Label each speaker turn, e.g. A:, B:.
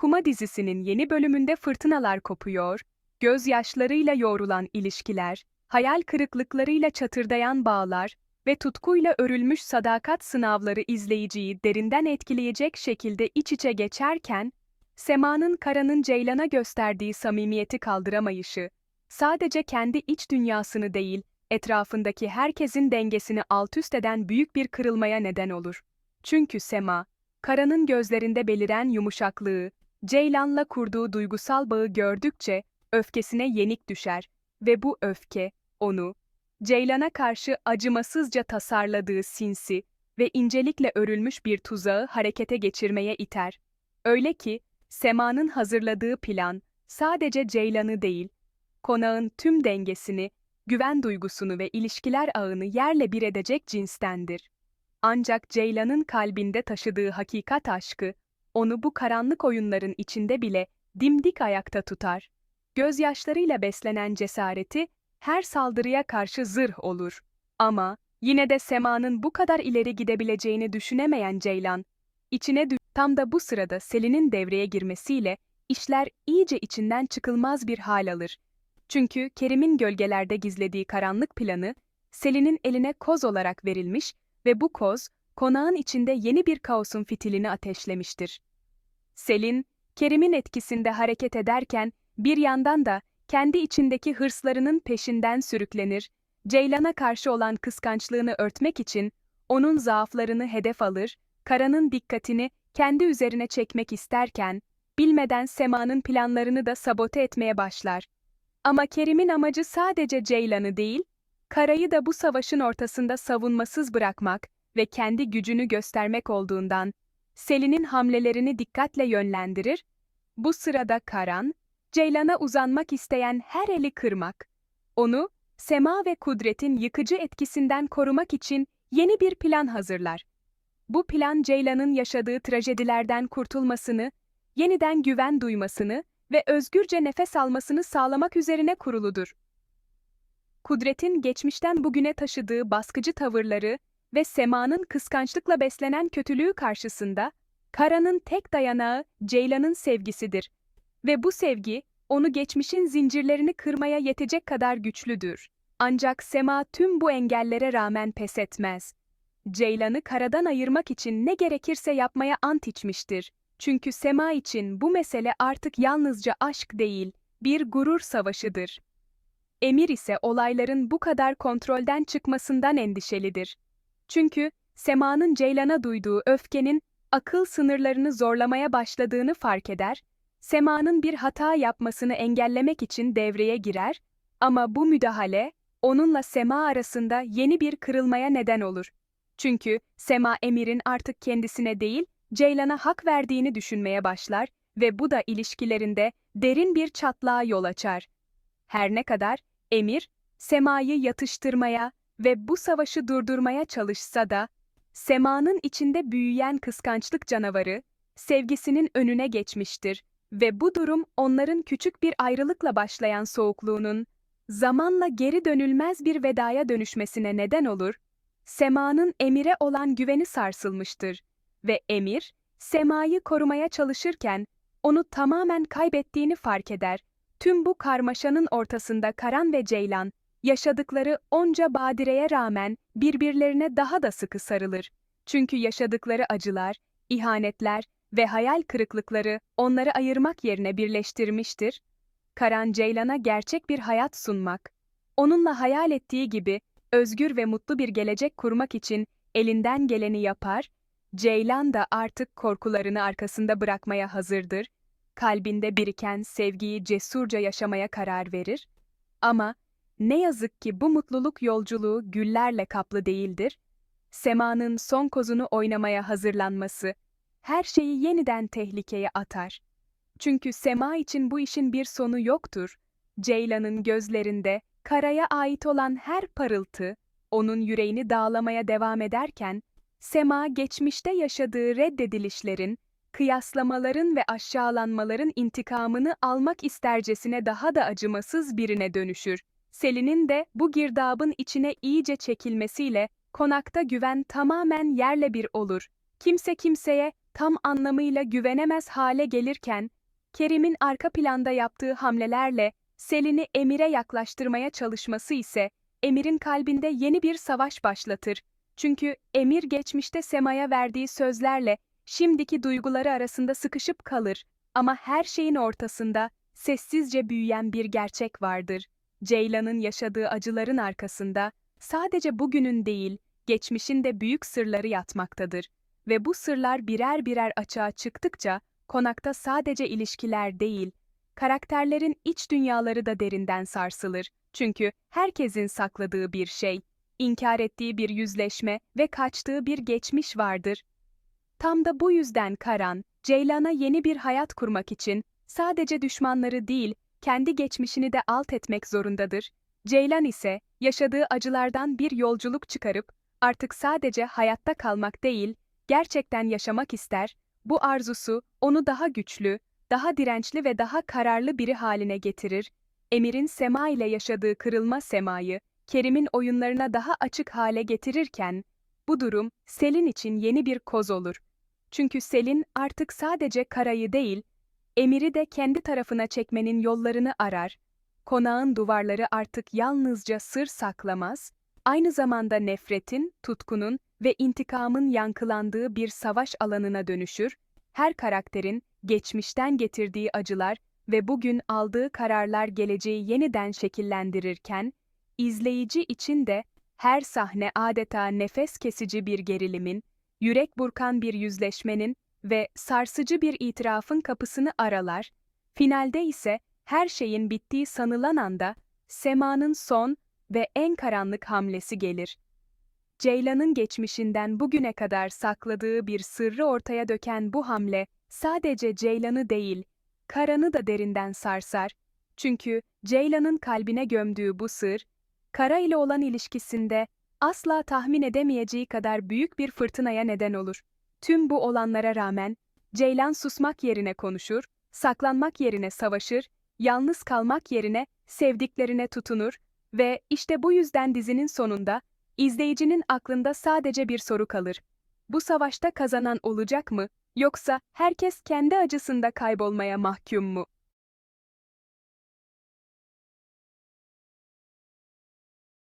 A: Kuma dizisinin yeni bölümünde fırtınalar kopuyor, gözyaşlarıyla yoğrulan ilişkiler, hayal kırıklıklarıyla çatırdayan bağlar ve tutkuyla örülmüş sadakat sınavları izleyiciyi derinden etkileyecek şekilde iç içe geçerken, Sema'nın Kara'nın Ceylan'a gösterdiği samimiyeti kaldıramayışı, sadece kendi iç dünyasını değil, etrafındaki herkesin dengesini altüst eden büyük bir kırılmaya neden olur. Çünkü Sema, Kara'nın gözlerinde beliren yumuşaklığı, Ceylan'la kurduğu duygusal bağı gördükçe öfkesine yenik düşer ve bu öfke onu Ceylan'a karşı acımasızca tasarladığı sinsi ve incelikle örülmüş bir tuzağı harekete geçirmeye iter. Öyle ki Sema'nın hazırladığı plan sadece Ceylan'ı değil, konağın tüm dengesini, güven duygusunu ve ilişkiler ağını yerle bir edecek cinstendir. Ancak Ceylan'ın kalbinde taşıdığı hakikat aşkı, onu bu karanlık oyunların içinde bile dimdik ayakta tutar. Gözyaşlarıyla beslenen cesareti, her saldırıya karşı zırh olur. Ama, yine de Sema'nın bu kadar ileri gidebileceğini düşünemeyen Ceylan, içine tam da bu sırada Selin'in devreye girmesiyle, işler iyice içinden çıkılmaz bir hal alır. Çünkü Kerim'in gölgelerde gizlediği karanlık planı, Selin'in eline koz olarak verilmiş ve bu koz, konağın içinde yeni bir kaosun fitilini ateşlemiştir. Selin, Kerim'in etkisinde hareket ederken, bir yandan da kendi içindeki hırslarının peşinden sürüklenir, Ceylan'a karşı olan kıskançlığını örtmek için onun zaaflarını hedef alır, Kara'nın dikkatini kendi üzerine çekmek isterken, bilmeden Sema'nın planlarını da sabote etmeye başlar. Ama Kerim'in amacı sadece Ceylan'ı değil, Kara'yı da bu savaşın ortasında savunmasız bırakmak ve kendi gücünü göstermek olduğundan, Selin'in hamlelerini dikkatle yönlendirir, bu sırada Karan, Ceylan'a uzanmak isteyen her eli kırmak, onu, Sema ve Kudret'in yıkıcı etkisinden korumak için yeni bir plan hazırlar. Bu plan Ceylan'ın yaşadığı trajedilerden kurtulmasını, yeniden güven duymasını ve özgürce nefes almasını sağlamak üzerine kuruludur. Kudret'in geçmişten bugüne taşıdığı baskıcı tavırları ve Sema'nın kıskançlıkla beslenen kötülüğü karşısında, Kara'nın tek dayanağı Ceylan'ın sevgisidir ve bu sevgi, onu geçmişin zincirlerini kırmaya yetecek kadar güçlüdür. Ancak Sema tüm bu engellere rağmen pes etmez. Ceylan'ı Kara'dan ayırmak için ne gerekirse yapmaya ant içmiştir. Çünkü Sema için bu mesele artık yalnızca aşk değil, bir gurur savaşıdır. Emir ise olayların bu kadar kontrolden çıkmasından endişelidir. Çünkü Sema'nın Ceylan'a duyduğu öfkenin akıl sınırlarını zorlamaya başladığını fark eder, Sema'nın bir hata yapmasını engellemek için devreye girer ama bu müdahale onunla Sema arasında yeni bir kırılmaya neden olur. Çünkü Sema Emir'in artık kendisine değil, Ceylan'a hak verdiğini düşünmeye başlar ve bu da ilişkilerinde derin bir çatlağa yol açar. Her ne kadar Emir, Sema'yı yatıştırmaya ve bu savaşı durdurmaya çalışsa da, Sema'nın içinde büyüyen kıskançlık canavarı, sevgisinin önüne geçmiştir ve bu durum onların küçük bir ayrılıkla başlayan soğukluğunun, zamanla geri dönülmez bir vedaya dönüşmesine neden olur, Sema'nın Emir'e olan güveni sarsılmıştır ve Emir, Sema'yı korumaya çalışırken onu tamamen kaybettiğini fark eder. Tüm bu karmaşanın ortasında Karan ve Ceylan, yaşadıkları onca badireye rağmen birbirlerine daha da sıkı sarılır. Çünkü yaşadıkları acılar, ihanetler ve hayal kırıklıkları onları ayırmak yerine birleştirmiştir. Karan Ceylan'a gerçek bir hayat sunmak, onunla hayal ettiği gibi özgür ve mutlu bir gelecek kurmak için elinden geleni yapar, Ceylan da artık korkularını arkasında bırakmaya hazırdır, kalbinde biriken sevgiyi cesurca yaşamaya karar verir. Ama ne yazık ki bu mutluluk yolculuğu güllerle kaplı değildir. Sema'nın son kozunu oynamaya hazırlanması, her şeyi yeniden tehlikeye atar. Çünkü Sema için bu işin bir sonu yoktur. Ceylan'ın gözlerinde karaya ait olan her parıltı, onun yüreğini dağlamaya devam ederken, Sema geçmişte yaşadığı reddedilişlerin, kıyaslamaların ve aşağılanmaların intikamını almak istercesine daha da acımasız birine dönüşür. Selin'in de bu girdabın içine iyice çekilmesiyle konakta güven tamamen yerle bir olur. Kimse kimseye tam anlamıyla güvenemez hale gelirken, Kerim'in arka planda yaptığı hamlelerle Selin'i Emir'e yaklaştırmaya çalışması ise Emir'in kalbinde yeni bir savaş başlatır. Çünkü Emir geçmişte Sema'ya verdiği sözlerle şimdiki duyguları arasında sıkışıp kalır. Ama her şeyin ortasında sessizce büyüyen bir gerçek vardır. Ceylan'ın yaşadığı acıların arkasında sadece bugünün değil, geçmişin de büyük sırları yatmaktadır. Ve bu sırlar birer birer açığa çıktıkça konakta sadece ilişkiler değil, karakterlerin iç dünyaları da derinden sarsılır. Çünkü herkesin sakladığı bir şey, inkar ettiği bir yüzleşme ve kaçtığı bir geçmiş vardır. Tam da bu yüzden Karan, Ceylan'a yeni bir hayat kurmak için sadece düşmanları değil, kendi geçmişini de alt etmek zorundadır. Ceylan ise yaşadığı acılardan bir yolculuk çıkarıp artık sadece hayatta kalmak değil, gerçekten yaşamak ister. Bu arzusu onu daha güçlü, daha dirençli ve daha kararlı biri haline getirir. Emir'in Sema ile yaşadığı kırılma Sema'yı Kerim'in oyunlarına daha açık hale getirirken bu durum Selin için yeni bir koz olur. Çünkü Selin artık sadece Kara'yı değil, Emir'i de kendi tarafına çekmenin yollarını arar. Konağın duvarları artık yalnızca sır saklamaz, aynı zamanda nefretin, tutkunun ve intikamın yankılandığı bir savaş alanına dönüşür. Her karakterin geçmişten getirdiği acılar ve bugün aldığı kararlar geleceği yeniden şekillendirirken, izleyici için de her sahne adeta nefes kesici bir gerilimin, yürek burkan bir yüzleşmenin ve sarsıcı bir itirafın kapısını aralar, finalde ise her şeyin bittiği sanılan anda Sema'nın son ve en karanlık hamlesi gelir. Ceylan'ın geçmişinden bugüne kadar sakladığı bir sırrı ortaya döken bu hamle sadece Ceylan'ı değil, Karan'ı da derinden sarsar. Çünkü Ceylan'ın kalbine gömdüğü bu sır, Kara ile olan ilişkisinde asla tahmin edemeyeceği kadar büyük bir fırtınaya neden olur. Tüm bu olanlara rağmen Ceylan susmak yerine konuşur, saklanmak yerine savaşır, yalnız kalmak yerine sevdiklerine tutunur ve işte bu yüzden dizinin sonunda izleyicinin aklında sadece bir soru kalır. Bu savaşta kazanan olacak mı yoksa herkes kendi acısında kaybolmaya mahkum mu?